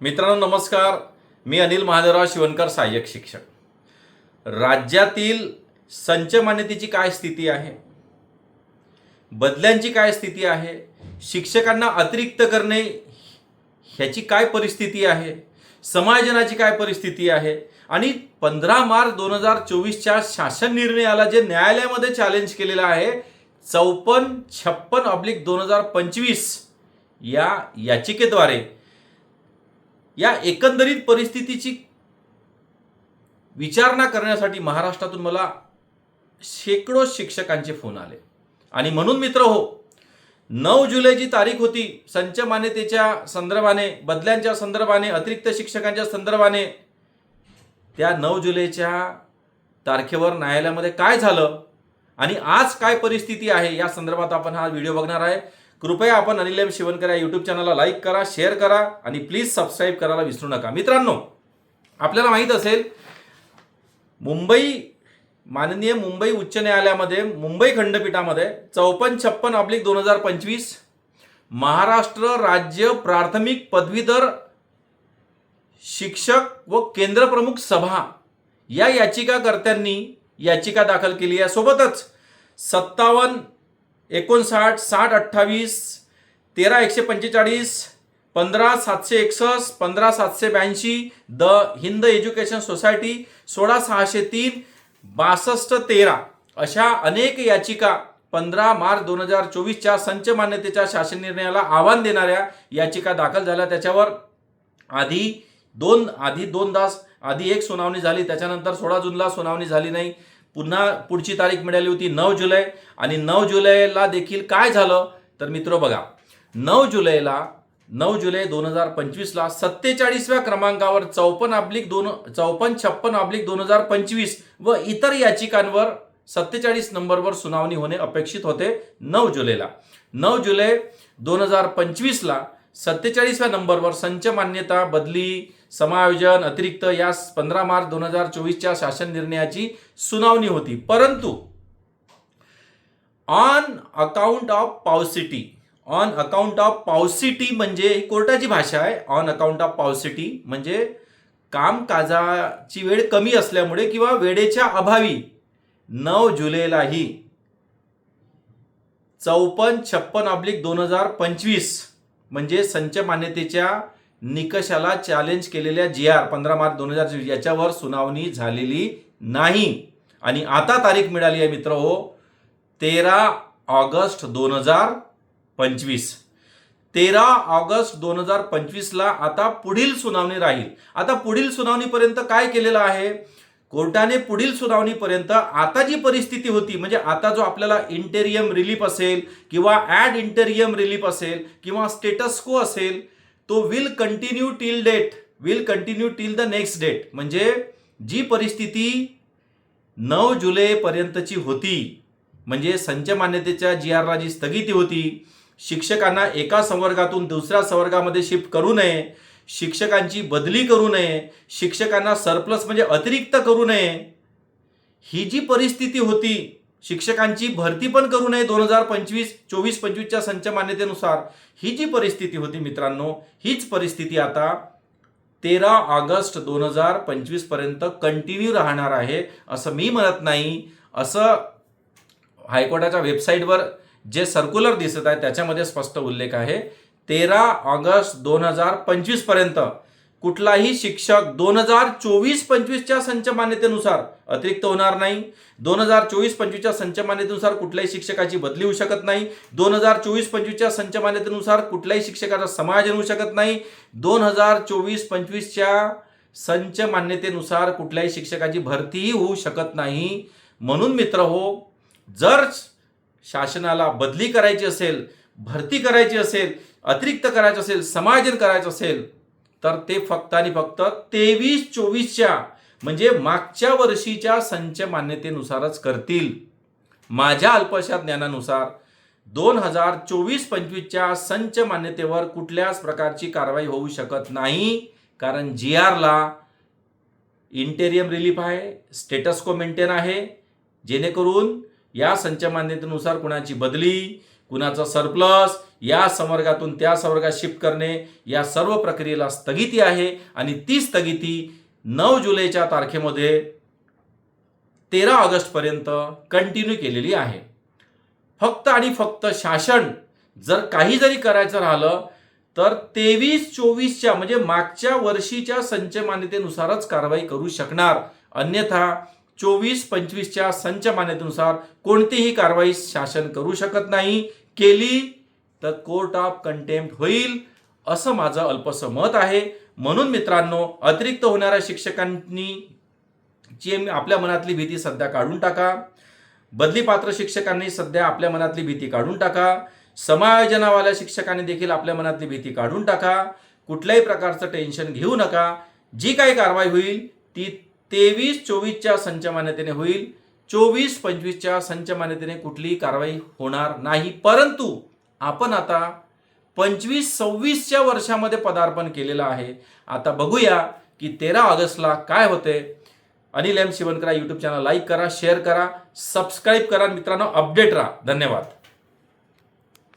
मित्रांनो नमस्कार. मी अनिल महादेवराव शिवणकर सहाय्यक शिक्षक. राज्यातील संच मान्यतेची काय स्थिती आहे? बदल्यांची काय स्थिती आहे? शिक्षकांना अतिरिक्त करणे ह्याची काय परिस्थिती आहे? समायोजनाची काय परिस्थिती आहे? आणि पंधरा मार्च दोन हजार चोवीसच्या शासन निर्णयाला जे न्यायालयामध्ये चॅलेंज केलेलं आहे चौपन्न छप्पन ऑब्लिक दोन हजार पंचवीस या याचिकेद्वारे या एकंदरीत परिस्थितीची विचारणा करण्यासाठी महाराष्ट्रातून मला शेकडो शिक्षकांचे फोन आले. आणि म्हणून मित्र हो नऊ जुलैची तारीख होती संच मान्यतेच्या संदर्भाने बदल्यांच्या संदर्भाने अतिरिक्त शिक्षकांच्या संदर्भाने त्या नऊ जुलैच्या तारखेवर न्यायालयामध्ये काय झालं आणि आज काय परिस्थिती आहे या संदर्भात आपण हा व्हिडिओ बघणार आहे. कृपया आपण अनिल एम शिवनकर या यूट्यूब चॅनलला लाईक करा शेअर करा आणि प्लीज सबस्क्राईब करायला विसरू नका. मित्रांनो आपल्याला माहीत असेल मुंबई माननीय मुंबई उच्च न्यायालयामध्ये मुंबई खंडपीठामध्ये चौपन्न छप्पन ऑब्लिक दोन हजार पंचवीस महाराष्ट्र राज्य प्राथमिक पदवीधर शिक्षक व केंद्रप्रमुख सभा या याचिकाकर्त्यांनी याचिका दाखल केली आहे सोबतच सत्तावन्न एकोणसाठ साठ अठ्ठावीस तेरा एकशे पंचेचाळीस पंधरा सातशे एकसष्ट पंधरा सातशे ब्याऐंशी द हिंद एज्युकेशन सोसायटी सोळा सहाशे तीन बासष्ट तेरा अशा अनेक याचिका पंधरा मार्च दोन हजार चोवीसच्या संच मान्यतेच्या शासन निर्णयाला आव्हान देणाऱ्या याचिका दाखल झाल्या. त्याच्यावर आधी दोन आधी दोन तास आधी एक सुनावणी झाली. त्याच्यानंतर सोळा जूनला सुनावणी झाली नाही. पुन्हा पुढची तारीख मिळाली होती नऊ जुलै आणि नऊ जुलैला देखील काय झालं? तर मित्र बघा नऊ जुलैला नऊ जुलै दोन हजार पंचवीसला सत्तेचाळीसव्या क्रमांकावर चौपन्न अब्लिक दोन चौपन्न छप्पन अब्लिक दोन हजार पंचवीस व इतर याचिकांवर सत्तेचाळीस नंबरवर सुनावणी होणे अपेक्षित होते नऊ जुलैला. नऊ जुलै दोन हजार पंचवीसला सत्तेचाळीसव्या नंबरवर संच मान्यता बदली समायोजन अतिरिक्त या पंधरा मार्च दोन हजार चोवीसच्या शासन निर्णयाची सुनावणी होती. परंतु on account of paucity on account of paucity म्हणजे कोर्टाची भाषा आहे. ऑन अकाउंट ऑफ पावसिटी म्हणजे कामकाजाची वेळ कमी असल्यामुळे किंवा वेळेच्या अभावी. नऊ जुलैलाही चौपन्न छप्पन ऑब्लिक दोन हजार पंचवीस म्हणजे संच मान्यतेच्या निकषाला चॅलेंज केलेल्या जी आर पंधरा मार्च दोन हजार याच्यावर सुनावणी झालेली नाही. आणि आता तारीख मिळाली आहे मित्र हो तेरा ऑगस्ट दोन हजार पंचवीस. तेरा ऑगस्ट दोन हजार पंचवीसला आता पुढील सुनावणी राहील. आता पुढील सुनावणीपर्यंत काय केलेलं आहे? कोर्टाने पुढील सुनावणीपर्यंत आता जी परिस्थिती होती म्हणजे आता जो आपल्याला इंटेरियम रिलीफ असेल किंवा ॲड इंटेरियम रिलीफ असेल किंवा स्टेटस्को असेल तो will continue till date will continue till the next date म्हणजे जी परिस्थिती नऊ जुलैपर्यंतची होती म्हणजे संच मान्यतेच्या जी आरला जी स्थगिती होती शिक्षकांना एका संवर्गातून दुसऱ्या संवर्गामध्ये शिफ्ट करू नये शिक्षकांची बदली करू नये शिक्षकांना सरप्लस म्हणजे अतिरिक्त करू नये ही जी परिस्थिती होती शिक्षकांची भरती पण करू नये दोन हजार पंचवीस चोवीस पंचवीसच्या संच मान्यतेनुसार. ही जी परिस्थिती होती मित्रांनो हीच परिस्थिती आता तेरा ऑगस्ट दोन हजार पंचवीसपर्यंत कंटिन्यू राहणार आहे असं मी म्हणत नाही. असं हायकोर्टाच्या वेबसाईटवर जे सर्क्युलर दिसत आहे त्याच्यामध्ये स्पष्ट उल्लेख आहे. तेरा ऑगस्ट दोन हजार पंचवीसपर्यंत कुठलाही शिक्षक दोन हजार चोवीस पंचवीसच्या संच मान्यतेनुसार अतिरिक्त होणार नाही. दोन हजार चोवीस पंचवीसच्या संच मान्यतेनुसार कुठल्याही शिक्षकाची बदली होऊ शकत नाही. दोन हजार चोवीस पंचवीसच्या संच मान्यतेनुसार कुठल्याही शिक्षकाचा समायोजन होऊ शकत नाही. दोन हजार चोवीस पंचवीसच्या संच मान्यतेनुसार कुठल्याही शिक्षकाची भरतीही होऊ शकत नाही. म्हणून मित्र हो जर शासनाला बदली करायची असेल भरती करायची असेल अतिरिक्त करायचं असेल समायोजन करायचं असेल तर ते फक्त आणि फक्त तेवीस चोवीसच्या म्हणजे मागच्या वर्षीच्या संच मान्यतेनुसारच करतील. माझ्या अल्पशा ज्ञानानुसार दोन हजार चोवीस पंचवीसच्या संच मान्यतेवर कुठल्याच प्रकारची कारवाई होऊ शकत नाही. कारण जी आरला इंटेरियम रिलीफ आहे स्टेटस को मेंटेन आहे. जेणेकरून या संच मान्यतेनुसार कुणाची बदली कुणाचं सरप्लस या संवर्गातून त्या संवर्गात शिफ्ट करणे या सर्व प्रक्रियेला स्थगिती आहे. आणि ती स्थगिती नऊ जुलैच्या तारखेमध्ये तेरा ऑगस्टपर्यंत कंटिन्यू केलेली आहे. फक्त आणि फक्त शासन जर काही जरी करायचं राहिलं तर तेवीस चोवीसच्या म्हणजे मागच्या वर्षीच्या संचमान्यतेनुसारच कारवाई करू शकणार. अन्यथा चोवीस पंचवीसच्या संच मान्यतेनुसार कोणतीही कारवाई शासन करू शकत नाही. केली तर कोर्ट ऑफ कंटेम्प्ट होईल असं माझं अल्पसं मत आहे. म्हणून मित्रांनो अतिरिक्त होणाऱ्या शिक्षकांनी ची आपल्या मनातली भीती सध्या काढून टाका. बदलीपात्र शिक्षकांनी सध्या आपल्या मनातली भीती काढून टाका. समायोजनावाल्या शिक्षकांनी देखील आपल्या मनातली भीती काढून टाका. कुठल्याही प्रकारचं टेन्शन घेऊ नका. जी काही कारवाई होईल ती तेवीस चोवीसच्या संच मान्यतेने होईल. चोवीस पंचवीसच्या संच मान्यतेने कुठलीही कारवाई होणार नाही. परंतु आपण आता पंचवीस सव्वीसच्या वर्षामध्ये पदार्पण केलेलं आहे. आता बघूया की तेरा ऑगस्टला काय होते. अनिल एम शिवनकरा यूट्यूब चॅनल लाईक करा शेअर करा सबस्क्राईब करा मित्रांनो अपडेट राहा. धन्यवाद.